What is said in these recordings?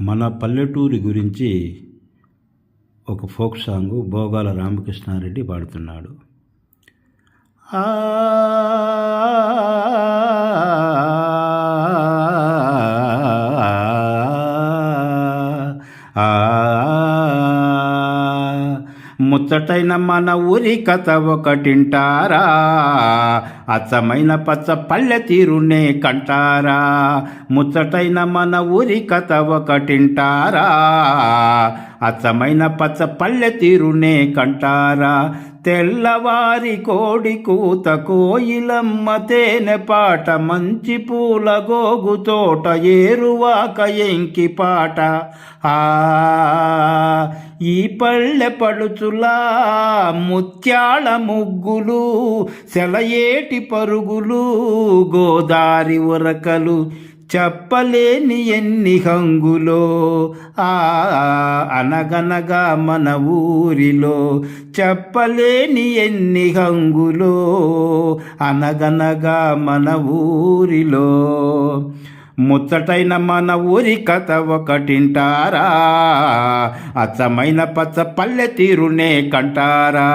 మన పల్లెటూరి గురించి ఒక ఫోక్ సాంగ్ భోగాల రామకృష్ణారెడ్డి పాడుతున్నాడు. ఆ ఆ ముచ్చటైన మన ఊరి కథ ఒకటింటారా? అచ్చమైన పచ్చ పల్లె తీరునే కంటారా? ముచ్చటైన మన ఊరి కథ ఒకటింటారా? అచ్చమైన పచ్చ పల్లె తీరునే కంటారా? తెల్లవారి కోడి కూత కోయిలమ్మ తేనె పాట మంచి పూల గోగు తోట ఏరువాక ఎంకి పాట. ఆ ఈ పళ్ళె పడుచులా ముత్యాల ముగ్గులు సెలయేటి పరుగులు గోదారి ఉరకలు చెప్పలేని ఎన్ని హంగులో ఆ అనగనగా మన ఊరిలో. చెప్పలేని ఎన్ని హంగులో అనగనగా మన ఊరిలో. ముచ్చటైన మన ఊరి కథ ఒకటింటారా? అచ్చమైన పచ్చ పల్లె తీరునే కంటారా?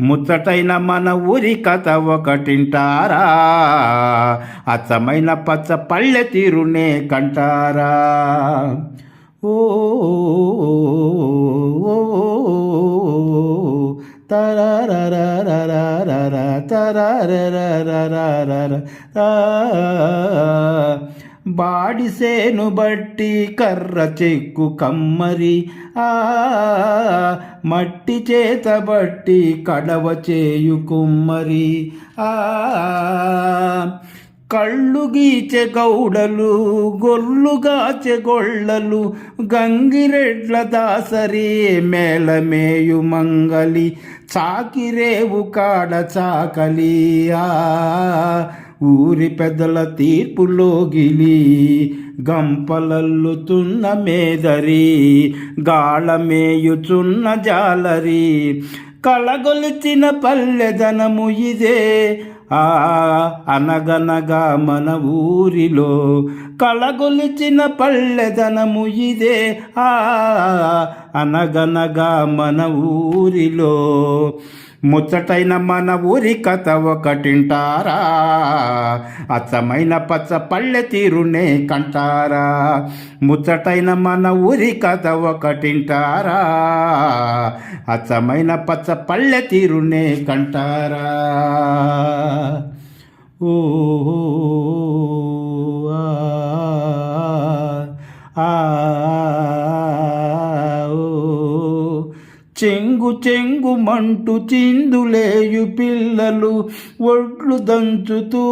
ముచ్చటైన మన ఊరి కథ ఒకటింటారా? అచ్చమైన పచ్చ పల్లె తీరునే కంటారా? ఓ తరరరరరరర తరరరరరరర బాడిసేను బట్టి కర్ర చెక్కు కమ్మరి. ఆ మట్టి చేత బట్టి కడవ చేయు కుమ్మరి. ఆ కళ్ళు గీచె గౌడలు గొల్లుగాచె గొళ్ళలు గంగిరెడ్ల దాసరి మేళమేయు మంగలి చాకిరేవు కాడ చాకలి. ఆ ఊరి పెద్దల తీర్పులోగిలి గంపలల్లుతున్న మేదరి గాళమేయుచున్న జాలరి కళగొలిచిన పల్లెదనము ఇదే. ఆ అనగనగా మన ఊరిలో కళగొలిచిన పల్లెదనము ఇదే. ఆ అనగనగా మన ఊరిలో ముచ్చటైన మన ఊరి కథ ఒకటింటారా? అచ్చమైన పచ్చ పల్లె తీరునే కంటారా? ముచ్చటైన మన ఊరి కథ ఒకటింటారా? అచ్చమైన పచ్చ పల్లె తీరునే కంటారా? ఓ చెంగు చెంగు మంటు చిందులేయు పిల్లలు ఒడ్లు దంచుతూ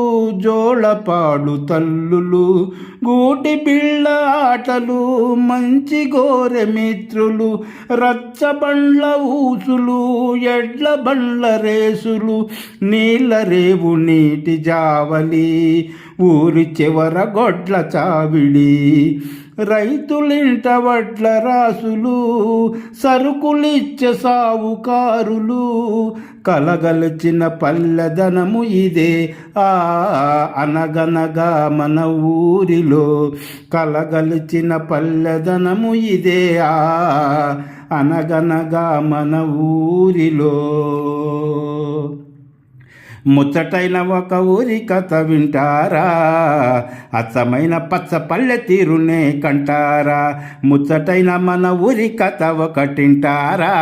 జోళపాడు తల్లులు గూటి పిల్ల ఆటలు మంచి గోరె మిత్రులు రచ్చబండ్ల ఊసులు ఎడ్ల బండ్ల రేసులు నీళ్ళ రేవు నీటి జావలి ఊరి చివర గొడ్ల చావిడి రైతులింట వడ్ల రాసులు సరుకులిచ్చే సావుకారులు. కలగలచిన పల్లెదనము ఇదే ఆ అనగనగా మన ఊరిలో. కలగలిచిన పల్లెదనము ఇదే ఆ అనగనగా మన ఊరిలో. ముచ్చటైన ఒక ఊరి కథ వింటారా? అచ్చమైన పచ్చ పల్లె తీరునే కంటారా? ముచ్చటైన మన ఊరి కథ ఒకటింటారా?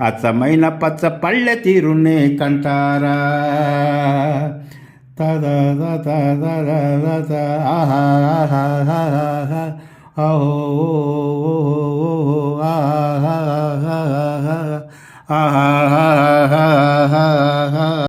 అచ్చమైన పచ్చ పల్లె తీరునే కంటారా? తదా తద ఆహా ఆహా ఆహా ఓ